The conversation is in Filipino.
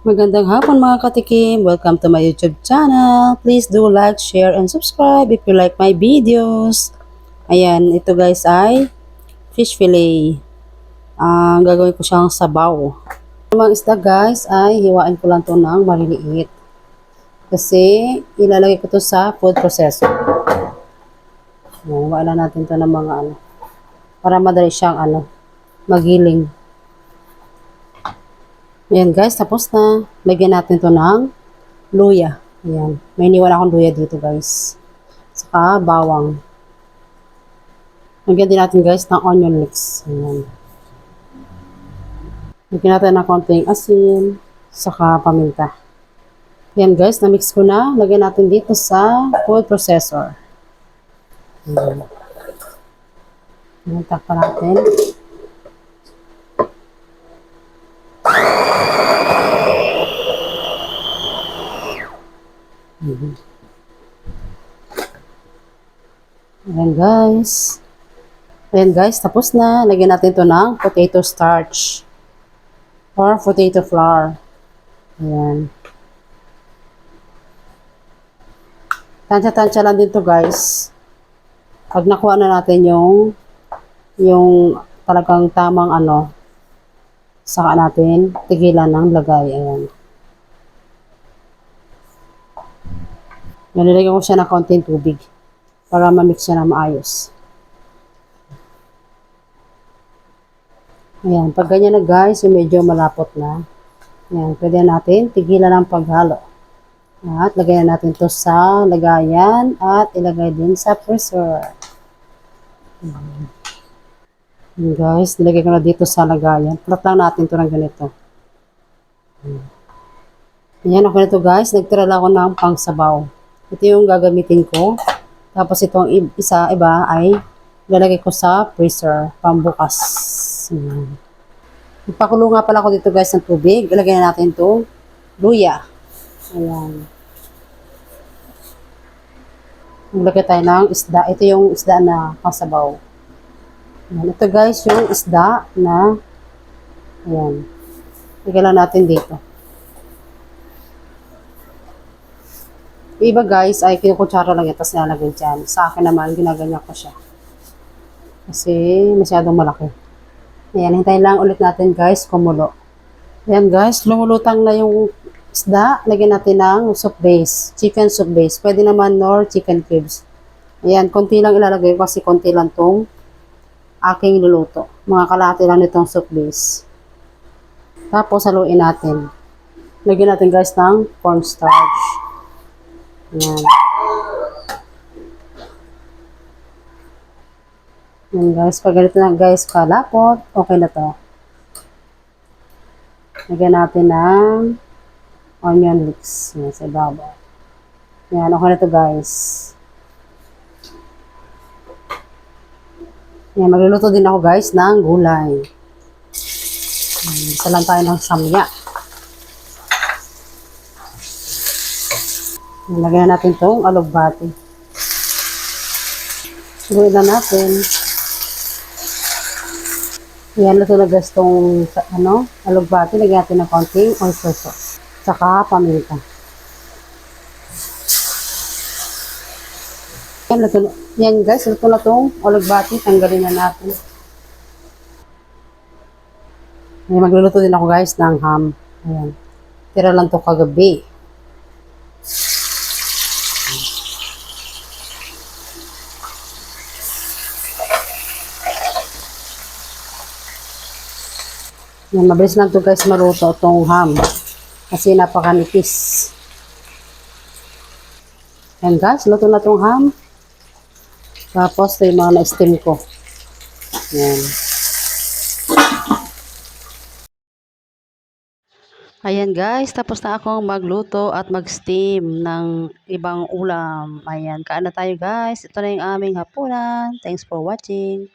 Magandang hapon mga katikim. Welcome to my YouTube channel. Please do like, share, and subscribe if you like my videos. Ayan, ito guys ay fish fillet. Ang gagawin ko siyang sabaw. Mga isda guys ay hiwain ko lang to ng maliliit. Kasi ilalagay ko to sa food processor. Hiwain natin to ng mga ano. Para madali siyang ano, magiling. Ayan guys, tapos na. Lagyan natin to ng luya. Ayan. May iniwan akong luya dito guys. Saka bawang. Lagyan din natin guys ng onion mix. Ayan. Lagyan natin ng konting asin. Saka paminta. Ayan guys, na-mix ko na. Lagyan natin dito sa food processor. Ayan. Ayan, takpan natin. Ayan guys. Ayan guys, tapos na. Lagyan natin ito ng potato starch. Or potato flour. Ayan. Tansya-tansya lang din to guys. Pag nakuha na natin yung yung talagang tamang ano, saka natin tigilan ng lagay. Ayan. Nilagyan ko siya ng konting tubig para ma-mix siya na maayos. Ayan, pag ganyan na guys, medyo malapot na. Ayan, pwede natin tigilan ang paghalo. At lagayan natin to sa lagayan at ilagay din sa freezer. Ayan. Guys, nilagay ko na dito sa lagayan. Plat lang natin to ng ganito. Ayan. Ako na to guys. Nagtira lang ako ng pangsabaw. Ito yung gagamitin ko. Tapos itong isa, iba ay lalagay ko sa freezer pambukas. Ipakulo nga pala ako dito guys ng tubig. Ilagay na natin itong luya. Ayan. Maglagay tayo ng isda. Ito yung isda na pasabaw. Ayan. Ito guys yung isda na ayan. Lagay lang natin dito. Yung iba guys ay kinukutsara lang yan tapos nilalagay dyan. Sa akin naman, ginaganyan ko siya. Kasi masyadong malaki. Ayan, hintayin lang ulit natin guys kumulo. Ayan guys, lumulutang na yung isda. Lagyan natin ng soup base. Chicken soup base. Pwede naman nor chicken cubes. Ayan, konti lang ilalagay kasi konti lang tong aking luluto. Mga kalahati lang nitong soup base. Tapos haluin natin. Lagyan natin guys ng cornstarch. Ayan. Ayan guys, pag ganito na guys kalapot, okay na to. Lagyan natin ng onion mix. Ayan, sa ibabaw. Ayan, okay na to guys. Ayan, magluluto din ako guys ng gulay. Isa lang tayo ng samya. Lagyan na natin itong alugbati. Gawin na natin. Yan, na guys itong ano, alugbati. Lagyan natin ng konting oyster sauce. Saka paminta. Yan, luto. Yan guys, luto na itong alugbati. Tanggalin na natin. Yan, magluluto din ako guys ng ham. Ayan. Tira lang to kagabi. Yan, mabilis lang to guys maluto itong ham. Kasi napakanipis. Yan guys, luto na itong ham. Tapos ito yung mga na-steam ko. Yan. Ayan guys, tapos na akong magluto at mag-steam ng ibang ulam. Ayan, kaan na tayo guys. Ito na yung aming hapunan. Thanks for watching.